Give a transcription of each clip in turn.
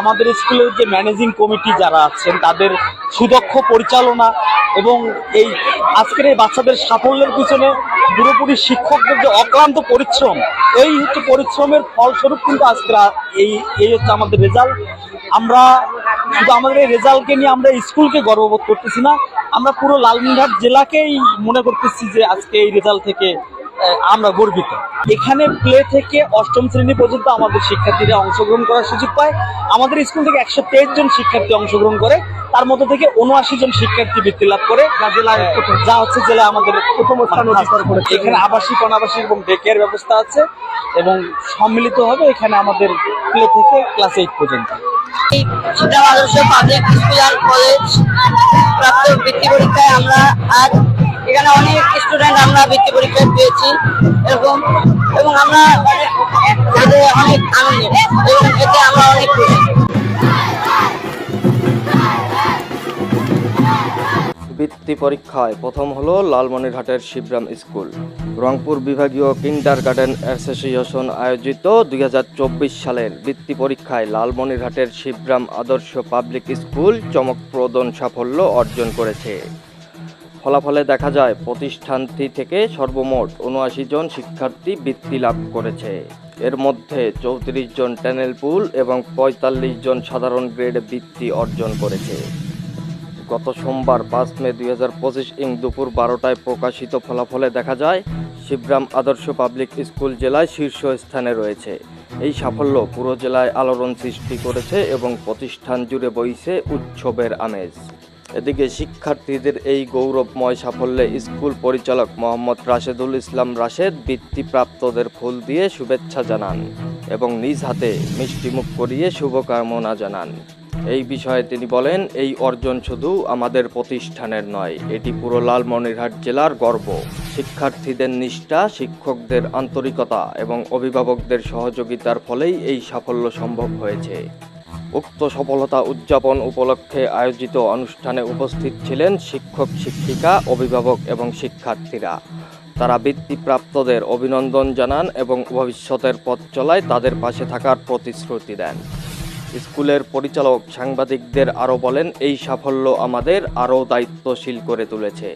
আমাদের স্কুলের যে ম্যানেজিং কমিটি যারা আছেন, তাদের সুদক্ষ পরিচালনা এবং এই আজকের এই বাচ্চাদের সাফল্যের পিছনে পুরোপুরি শিক্ষকদের যে অক্লান্ত পরিশ্রম, এই হচ্ছে পরিশ্রমের ফলস্বরূপ কিন্তু আজকের এই এই হচ্ছে আমাদের রেজাল্ট আমরা শুধু আমাদের এই রেজাল্টকে নিয়ে আমরা স্কুলকে গর্ববোধ করতেছি না। আমরা পুরো লালমিনঘাট জেলাকেই মনে করতেছি যে আজকে এই রেজাল্ট থেকে আমরা গর্বিত। এখানে প্লে থেকে অষ্টম শ্রেণি পর্যন্ত আমাদের শিক্ষার্থীরা অংশগ্রহণ করার সুযোগ পায়। আমাদের স্কুল থেকে একশো তেইশ জন শিক্ষার্থী অংশগ্রহণ করে তার মধ্যে থেকে উনআশি জন শিক্ষার্থী বৃত্তি লাভ করে যা জেলায় যা হচ্ছে জেলায় আমাদের প্রথম স্থান অধিকার করে এখানে আবাসিক অনাবাসিক এবং ডেকের ব্যবস্থা আছে এবং সম্মিলিত হবে এখানে আমাদের প্লে থেকে ক্লাস এইট পর্যন্ত। আদর্শ পাবলিক স্কুল অ্যান্ড কলেজ প্রাপ্ত বৃত্তি পরীক্ষায় আমরা আজ এখানে অনেক স্টুডেন্ট আমরা বৃত্তি পরীক্ষায় পেয়েছি এরকম এবং আমরা অনেক আনন্দ এবং এতে আমরা অনেক খুশি। বৃত্তি পরীক্ষায় প্রথম হলো লালমনিরহাটের শিবরাম স্কুল। রংপুর বিভাগীয় কিন্ডার গার্ডেন অ্যাসোসিয়েশন আয়োজিত দুই হাজার চব্বিশ সালের বৃত্তি পরীক্ষায় লালমনিরহাটের শিবরাম আদর্শ পাবলিক স্কুল চমকপ্রদন সাফল্য অর্জন করেছে। ফলাফলে দেখা যায়, প্রতিষ্ঠানটি থেকে সর্বমোট উনআশি জন শিক্ষার্থী বৃত্তি লাভ করেছে। এর মধ্যে চৌত্রিশ জন ট্যানেল পুল এবং পঁয়তাল্লিশ জন সাধারণ গ্রেড বৃত্তি অর্জন করেছে। গত সোমবার পাঁচ মে দুই হাজার পঁচিশ ইং দুপুর বারোটায় প্রকাশিত ফলাফলে দেখা যায় শিবরাম আদর্শ পাবলিক স্কুল জেলায় শীর্ষ স্থানে রয়েছে। এই সাফল্য পুরো জেলায় আলোড়ন সৃষ্টি করেছে এবং প্রতিষ্ঠান জুড়ে বইছে উৎসবের আমেজ। এদিকে শিক্ষার্থীদের এই গৌরবময় সাফল্যে স্কুল পরিচালক মোহাম্মদ রাশেদুল ইসলাম রাশেদ বৃত্তিপ্রাপ্তদের ফুল দিয়ে শুভেচ্ছা জানান এবং নিজ হাতে মিষ্টিমুখ করিয়ে শুভকামনা জানান। এই বিষয়ে তিনি বলেন, এই অর্জন শুধু আমাদের প্রতিষ্ঠানের নয়, এটি পুরো লালমনিরহাট জেলার গর্ব। শিক্ষার্থীদের নিষ্ঠা, শিক্ষকদের আন্তরিকতা এবং অভিভাবকদের সহযোগিতার ফলেই এই সাফল্য সম্ভব হয়েছে। উক্ত সফলতা উদযাপন উপলক্ষে আয়োজিত অনুষ্ঠানে উপস্থিত ছিলেন শিক্ষক, শিক্ষিকা, অভিভাবক এবং শিক্ষার্থীরা। তারা বৃত্তিপ্রাপ্তদের অভিনন্দন জানান এবং ভবিষ্যতের পথ চলায় তাদের পাশে থাকার প্রতিশ্রুতি দেন। স্কুলের পরিচালক সাংবাদিকদের আরও বলেন, এই সাফল্য আমাদের আরও দায়িত্বশীল করে তুলেছে।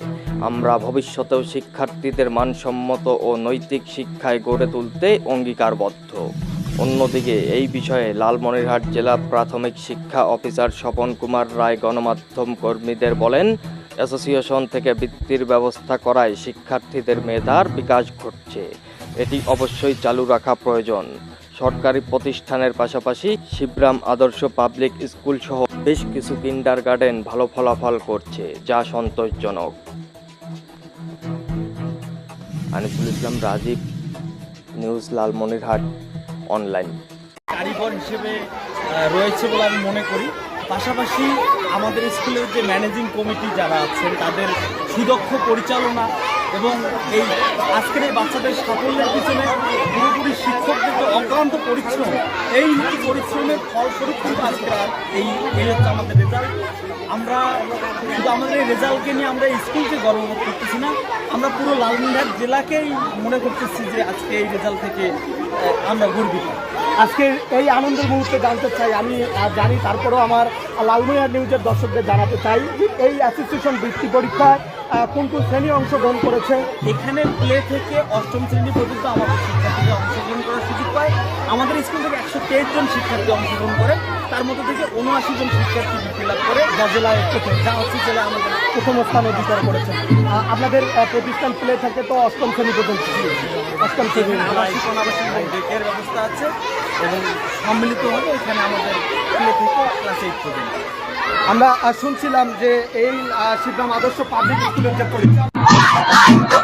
আমরা ভবিষ্যতেও শিক্ষার্থীদের মানসম্মত ও নৈতিক শিক্ষায় গড়ে তুলতে অঙ্গীকারবদ্ধ। অন্যদিকে এই বিষয়ে লালমনিরহাট জেলা প্রাথমিক শিক্ষা অফিসার স্বপন কুমার রায় গণমাধ্যম কর্মীদের বলেন, অ্যাসোসিয়েশন থেকে বৃত্তির ব্যবস্থা করায় শিক্ষার্থীদের মেধার বিকাশ ঘটছে। এটি অবশ্যই চালু রাখা প্রয়োজন। সরকারি প্রতিষ্ঠানের পাশাপাশি শিবরাম আদর্শ পাবলিক স্কুল সহ বেশ কিছু কিন্ডার গার্ডেন ভালো ফলাফল করছে, যা সন্তোষজনক। আনিসুল ইসলাম, রাজীব, নিউজ, লালমনিরহাট। অনলাইন কারিগর হিসেবে রয়েছে বলে আমি মনে করি। পাশাপাশি আমাদের স্কুলের যে ম্যানেজিং কমিটি যারা আছেন, তাদের সুদক্ষ পরিচালনা এবং এই আজকের এই বাচ্চাদের সাফল্যের পিছনে পুরোপুরি শিক্ষকদের যে অক্লান্ত পরিশ্রম, এই পরিশ্রমের ফলস্বরূপ কিন্তু আজকে এই এই হচ্ছে আমাদের রেজাল্ট আমরা শুধু আমাদের এই রেজাল্টকে নিয়ে আমরা স্কুলকে গর্ববোধ করতেছি না। আমরা পুরো লালমিনঘাট জেলাকেই মনে করতেছি যে আজকে এই রেজাল্ট থেকে আমরা গর্বিত। আজকের এই আনন্দের মুহূর্তে জানতে চাই, আমি জানি তারপরেও আমার লালমিয়া নিউজের দর্শকদের জানাতে চাই এই অ্যাসোসিয়েশন বৃত্তি পরীক্ষায় কোন কোন শ্রেণি অংশগ্রহণ করেছে? এখানে প্লে থেকে অষ্টম শ্রেণি পর্যন্ত আমাদের শিক্ষার্থীরা অংশগ্রহণ করার সুযোগ পায়। আমাদের স্কুল থেকে একশো তেইশ জন শিক্ষার্থী অংশগ্রহণ করে তার মধ্যে থেকে উনআশি জন শিক্ষার্থী বৃত্তি লাভ করে। জেলায় প্রথম যা হচ্ছে জেলা আমাদের প্রথম স্থান অধিকার করেছে। আপনাদের প্রতিষ্ঠান প্লে থাকে তো অষ্টম শ্রেণি পর্যন্ত অষ্টম শ্রেণি। আবাসিক অনাবাসিক ডেকের ব্যবস্থা আছে এবং সম্মিলিত হবে এখানে আমাদের প্লে থেকে ক্লাস এইট পর্যন্ত। আমরা শুনছিলাম যে এই শিবরাম আদর্শ পাবলিক স্কুলের যে পরীক্ষা